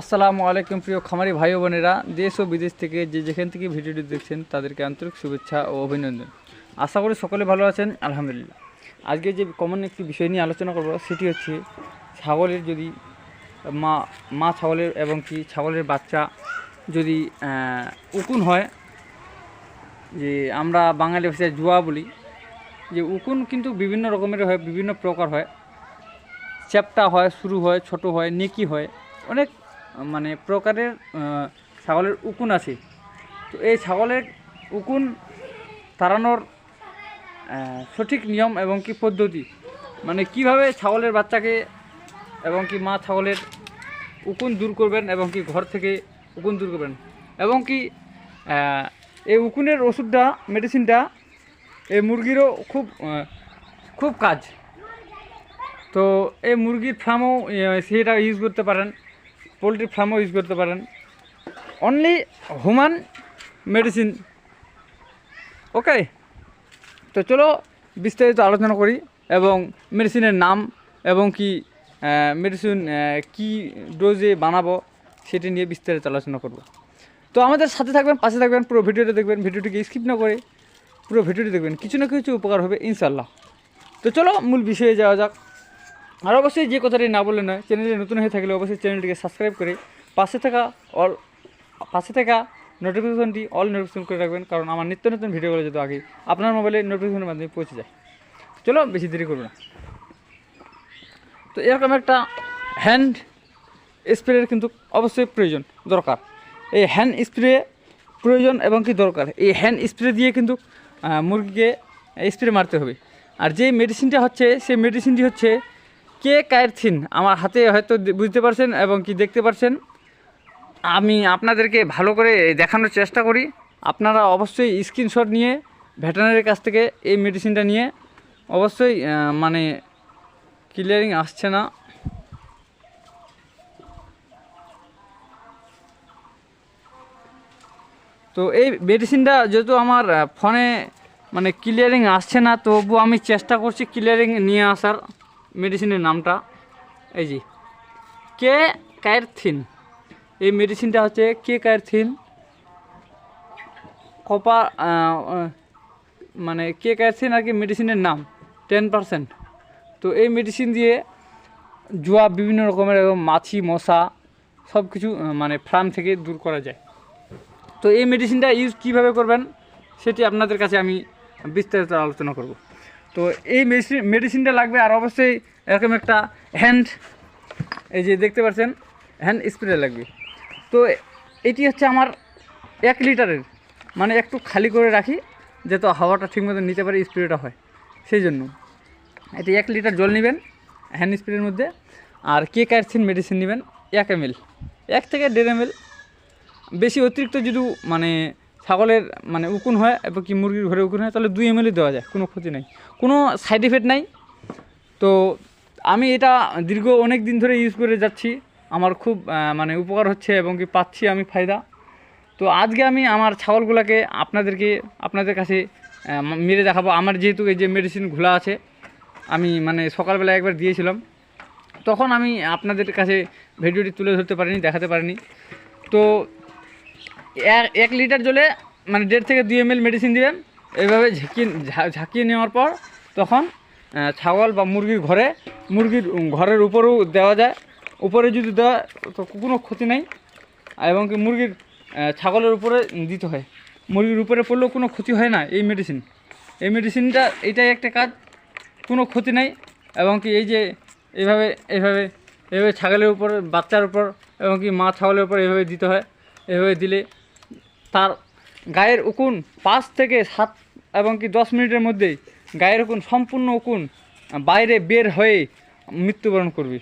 আসসালামু আলাইকুম প্রিয় খামারি ভাই বোনেরা, দেশ ও বিদেশ থেকে যে যেখান থেকে ভিডিওটি দেখছেন তাদেরকে আন্তরিক শুভেচ্ছা ও অভিনন্দন। আশা করি সকলে ভালো আছেন, আলহামদুলিল্লাহ। আজকে যে কমন একটি বিষয় নিয়ে আলোচনা করব, সেটি হচ্ছে ছাগলের যদি মা মা ছাগলের এবং কি ছাগলের বাচ্চা যদি উকুন হয়, যে আমরা বাঙালি ভাষায় জুয়া বলি, যে উকুন কিন্তু বিভিন্ন রকমের হয়, বিভিন্ন প্রকার হয়। চ্যাপটা হয়, শুরু হয়, ছোট হয়, নেকি হয়, অনেক মানে প্রকারের ছাগলের উকুন আছে। তো এই ছাগলের উকুন তাড়ানোর সঠিক নিয়ম এবং কি পদ্ধতি? মানে কীভাবে ছাগলের বাচ্চাকে এবং কি মা ছাগলের উকুন দূর করবেন এবং কি ঘর থেকে উকুন দূর করবেন? এবং কি এই উকুনের ওষুধটা, মেডিসিনটা, এই মুরগিরও খুব খুব কাজ। তো এই মুরগির ফার্মও সেটা ইউজ করতে পারেন। পোলট্রি ফার্মও ইউজ করতে পারেন। অনলি হিউম্যান মেডিসিন ওকে তো চলো বিস্তারিত আলোচনা করি এবং মেডিসিনের নাম এবং কি মেডিসিন কি ডোজে বানাবো সেটি নিয়ে বিস্তারিত আলোচনা করব। তো আমাদের সাথে থাকবেন, পাশে থাকবেন, পুরো ভিডিওটা দেখবেন, ভিডিওটিকে স্কিপ না করে পুরো ভিডিওটি দেখবেন। কিছু না কিছু উপকার হবে ইনশাল্লাহ তো চলো মূল বিষয়ে যাওয়া যাক। আর অবশ্যই যে কথাটি না বললে নয়, চ্যানেলে নতুন হয়ে থাকলে অবশ্যই চ্যানেলটিকে সাবস্ক্রাইব করে পাশে থাকা অল, পাশে থাকা নোটিফিকেশনটি অল নোটিফিকেশন করে রাখবেন, কারণ আমার নিত্য নতুন ভিডিওগুলো যদি আগে আপনার মোবাইলে নোটিফিকেশনের মাধ্যমে পৌঁছে যায়। চলো, বেশি দেরি করব না। তো এরকম একটা হ্যান্ড স্প্রের কিন্তু অবশ্যই প্রয়োজন, দরকার। এই হ্যান্ড স্প্রে প্রয়োজন এবং কি দরকার? এই হ্যান্ড স্প্রে দিয়ে কিন্তু মুরগিকে স্প্রে মারতে হবে। আর যে মেডিসিনটা হচ্ছে, সেই মেডিসিনটি হচ্ছে কে কায়ারথিন আমার হাতে হয়তো বুঝতে পারছেন এবং কি দেখতে পারছেন। আমি আপনাদেরকে ভালো করে দেখানোর চেষ্টা করি। আপনারা অবশ্যই স্ক্রিনশট নিয়ে, ভেটেনারির কাছ থেকে এই মেডিসিনটা নিয়ে, অবশ্যই মানে ক্লিয়ারিং আসছে না। তো এই মেডিসিনটা যেহেতু আমার ফোনে মানে ক্লিয়ারিং আসছে না তবু আমি চেষ্টা করছি ক্লিয়ারিং নিয়ে আসার। মেডিসিনের নামটা, এই যে কে কায়ারথিন এই মেডিসিনটা হচ্ছে কে কায়ারথিন কপা মানে কে কায়ারথিন আর কি মেডিসিনের নাম টেন পারসেন্ট তো এই মেডিসিন দিয়ে জুয়া, বিভিন্ন রকমের মাছি, মশা সব কিছু মানে ফার্ম থেকে দূর করা যায়। তো এই মেডিসিনটা ইউজ কীভাবে করবেন, সেটি আপনাদের কাছে আমি বিস্তারিত আলোচনা করব। তো এই মেডিসিন মেডিসিনটা লাগবে আর অবশ্যই এরকম একটা হ্যান্ড এই যে দেখতে পাচ্ছেন হ্যান্ড স্প্রে লাগবে। তো এটি হচ্ছে আমার এক লিটারের মানে একটু খালি করে রাখি, যাতে হাওয়াটা ঠিকমতো নিতে পারে স্প্রেটা হয়। সেই জন্য। এটি এক লিটার জল নেবেন হ্যান্ড স্প্রের মধ্যে। আর কে কারসিন মেডিসিন নেবেন? এক এম এক থেকে দেড় এম বেশি অতিরিক্ত যদি মানে ছাগলের মানে উকুন হয় এবং কি মুরগির ঘরে উকুন হয়, তাহলে দুই এম দেওয়া যায়, কোনো ক্ষতি নাই। কোনো সাইড এফেক্ট নাই। তো আমি এটা দীর্ঘ অনেক দিন ধরে ইউজ করে যাচ্ছি। আমার খুব মানে উপকার হচ্ছে এবং কি পাচ্ছি আমি ফায়দা। তো আজকে আমি আমার ছাগলগুলোকে আপনাদেরকে, আপনাদের কাছে মেরে দেখাবো। আমার যেহেতু এই যে মেডিসিন ঘোলা আছে, আমি মানে সকালবেলা একবার দিয়েছিলাম। তখন আমি আপনাদের কাছে ভিডিওটি তুলে ধরতে পারিনি, দেখাতে পারিনি। তো এক এক লিটার জলে মানে দেড় থেকে দুই এম মেডিসিন দিবেন। এইভাবে ঝাঁকিয়ে ঝাঁকিয়ে নেওয়ার পর তখন ছাগল বা মুরগির ঘরে, মুরগির ঘরের উপরেও দেওয়া যায়। উপরে যদি দেওয়া, তো কোনো ক্ষতি নেই। এবং কি মুরগির ছাগলের উপরে দিতে হয়। মুরগির উপরে পড়লেও কোনো ক্ষতি হয় না এই মেডিসিন এই মেডিসিনটা এটাই একটা কাজ। কোনো ক্ষতি নাই। এবং কি এই যে এইভাবে এইভাবে এইভাবে ছাগলের উপর, বাচ্চার উপর এবং কি মা ছাগলের উপর এইভাবে দিতে হয়। এভাবে দিলে তার গায়ের উকুন পাঁচ থেকে সাত এবং কি দশ মিনিটের মধ্যেই গায়ের উকুন সম্পূর্ণ উকুন বাইরে বের হয়ে মৃত্যুবরণ করবে।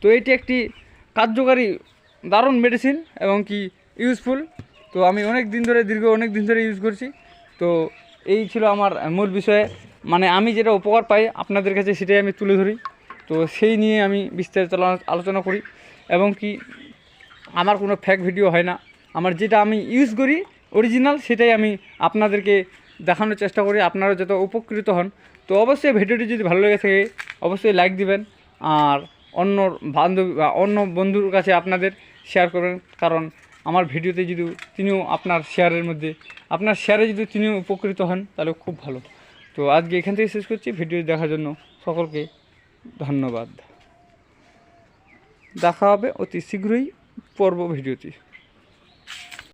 তো এটি একটি কার্যকারী দারুণ মেডিসিন এবং কি ইউজফুল তো আমি অনেক দিন ধরে, দীর্ঘ অনেক দিন ধরে ইউজ করছি। তো এই ছিল আমার মূল বিষয়ে। মানে আমি যেটা উপকার পাই আপনাদের কাছে সেটাই আমি তুলে ধরি। তো সেই নিয়ে আমি বিস্তারিত আলো- আলোচনা করি। এবং কি আমার কোনো ফ্যাক ভিডিও হয় না। আমার যেটা আমি ইউজ করি অরিজিনাল সেটাই আমি আপনাদেরকে দেখানোর চেষ্টা করি। আপনারা যত উপকৃত হন, তো অবশ্যই ভিডিওটি যদি ভালো লেগে থাকে, অবশ্যই লাইক দিবেন। আর অন্য বান্ধবী বা অন্য বন্ধুর কাছে আপনাদের শেয়ার করবেন। কারণ আমার ভিডিওতে যদি তিনিও আপনার শেয়ারের মধ্যে, আপনার শেয়ারে যদি তিনিও উপকৃত হন, তাহলে খুব ভালো। তো আজকে এখান থেকে শেষ করছি। ভিডিও দেখার জন্য সকলকে ধন্যবাদ। দেখা হবে অতি শীঘ্রই পর্ব ভিডিওটি